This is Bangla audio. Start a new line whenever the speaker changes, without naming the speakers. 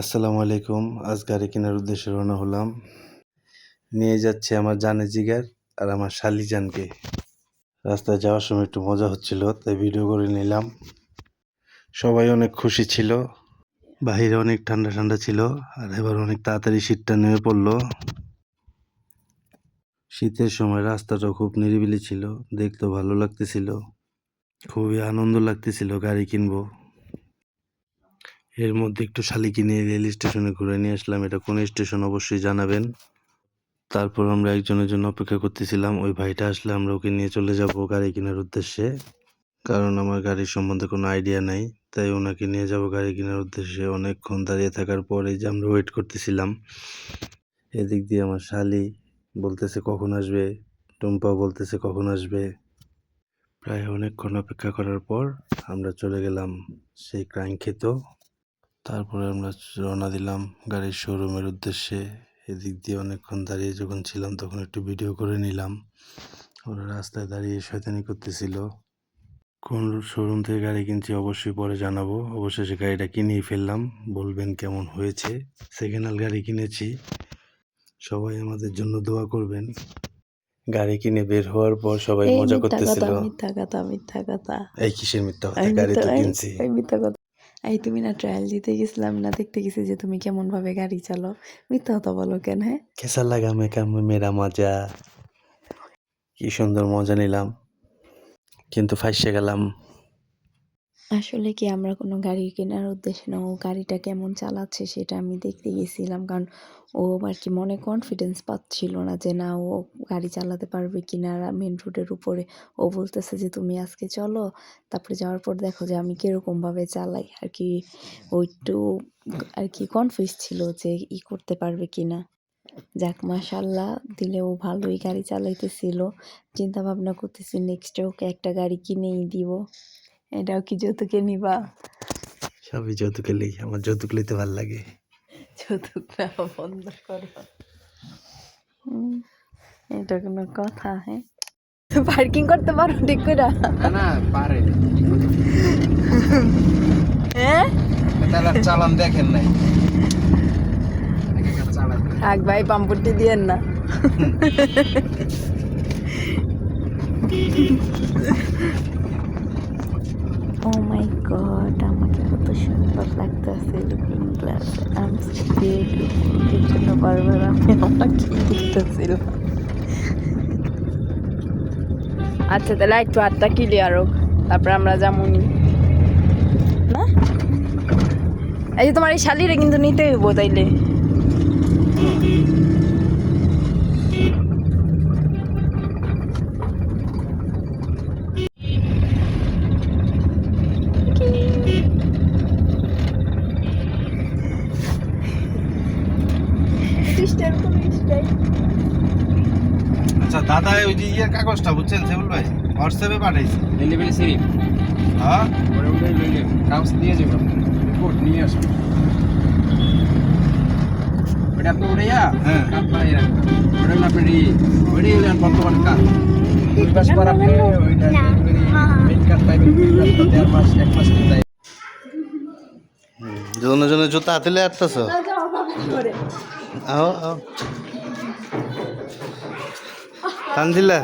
আসসালামু আলাইকুম। আজ গাড়ি কেনার উদ্দেশ্যে রওনা হলাম। নিয়ে যাচ্ছে আমার জানে জিগার আর আমার শালিজানকে রাস্তায় যাওয়ার সময় একটু মজা হচ্ছিল, তাই ভিডিও করে নিলাম। সবাই অনেক খুশি ছিল। বাহিরে অনেক ঠান্ডা ঠান্ডা ছিল আর এবার অনেক তাড়াতাড়ি শীতটা নেমে পড়ল। শীতের সময় রাস্তাটা খুব নিরিবিলি ছিল, দেখতেও ভালো লাগতেছিল। খুবই আনন্দ লাগতেছিল গাড়ি কিনবো। এর মধ্যে একটু শালিকে নিয়ে রেল স্টেশনে ঘুরে নিয়ে আসলাম। এটা কোন স্টেশন অবশ্যই জানাবেন। তারপর আমরা একজনের জন্য অপেক্ষা করতেছিলাম। ওই ভাইটা আসলে আমরা ওকে নিয়ে চলে যাব গাড়ি কেনার উদ্দেশ্যে। কারণ আমার গাড়ির সম্বন্ধে কোনো আইডিয়া নাই। তাই ওনাকে নিয়ে যাব গাড়ি কেনার উদ্দেশ্যে। অনেকক্ষণ দাঁড়িয়ে থাকার পর যে আমরা ওয়েট করতেছিলাম। এদিক দিয়ে আমার শালি বলতেছে, কখন আসবে? টুম্পা বলতেছে, কখন আসবে? প্রায় অনেকক্ষণ অপেক্ষা করার পর আমরা চলে গেলাম সেই ক্রাইঙ্ক্ষেত তারপরে আমরা রওনা দিলাম গাড়ির শোরুমের উদ্দেশ্যে। এদিক দিয়ে অনেকক্ষণ দাঁড়িয়ে যখন ছিলাম তখন একটু ভিডিও করে নিলাম। ওরা রাস্তায় দাঁড়িয়ে শয়তানি করতেছিল। কোন শোরুম থেকে গাড়ি কিনছি অবশ্যই পরে জানাব। অবশেষে গাড়িটা কিনেই ফেললাম। বলবেন কেমন হয়েছে। সেকেন্ড হ্যান্ড গাড়ি কিনেছি। সবাই আমাদের জন্য দোয়া করবেন। গাড়ি কিনে বের হওয়ার পর সবাই মজা করতেছিল
কথা মিথ্যা কথা মিথ্যা কথা।
এই কিসের মিথ্যা কথা? গাড়ি তো কিনছি।
মিথ্যা কথা। এই তুমি না ট্রায়াল দিতে গেছিলাম, না দেখতে গেছি যে তুমি কেমন ভাবে গাড়ি চালো মিথ্যা কথা বলো কেন হ্যাঁ?
খেসা লাগা মেকা মেরা মজা। কি সুন্দর মজা নিলাম। কিন্তু ফাইসে গেলাম।
আসলে কি আমরা কোনো গাড়ি কেনার উদ্দেশ্যে না, ও গাড়িটা কেমন চালাচ্ছে সেটা আমি দেখতে গেছিলাম। কারণ ও আর কি মনে কনফিডেন্স পাচ্ছিল না যে না, ও গাড়ি চালাতে পারবে কি না মেন রোডের উপরে ও বলতেছে যে, তুমি আজকে চলো। তারপরে যাওয়ার পর দেখো যে, আমি কীরকমভাবে চালাই। আর কি ও একটু আর কি কনফিউজ ছিল যে, ই করতে পারবে কি না যাক মাশাল্লাহ দিলে ও ভালোই গাড়ি চালাইতেছিল। চিন্তা ভাবনা করতেছি নেক্সটে ওকে একটা গাড়ি কিনেই দিব। এটাও কি যৌতুকে নিবা?
সবই যৌতুকে লেই আমার যৌতুক লইতে ভালো লাগে।
যৌতুক না বন্ধ করো। হুম, এটা কোনো কথা হ্যাঁ? পার্কিং করতে পারো ঠিক করে
না না পারে।
হ্যাঁ?
তাহলে চালান দেখেন নাই।
থাক ভাই পাম্পুটি দিয়েন না। ও মাই গড আমাকে কত সুন্দর লাগতেছে লুকিং গ্লাস আমি জন্য বারবার আমি আমাকে দেখতেছিলাম আচ্ছা তাহলে একটু আটটা ক্লিয়ার হোক তারপরে আমরা যেমনই না এই যে তোমার এই শালিরে কিন্তু নিতে হইব তাইলে।
আচ্ছা দাদা ওই যে ইয়ের কাগজটা বুঝছেন সেবুল ভাই? হোয়াটসঅ্যাপে পাঠাইছে।
ডেলিভারি সিরিপ
হ্যাঁ?
কাগজ দিয়ে যাব রিপোর্ট নিয়ে আসব। ওটা আপনি উড়াইয়া?
হ্যাঁ।
ওটা ই ওইটাই বর্তমান কাজ দুই মাস পর আপনি ওইটা ডেলিভারি মেইন কাজ পাইবেন দেড় মাস এক মাস
জন্য জন্য জুতা হাতে লে আসতেছ? আহ তানজিলা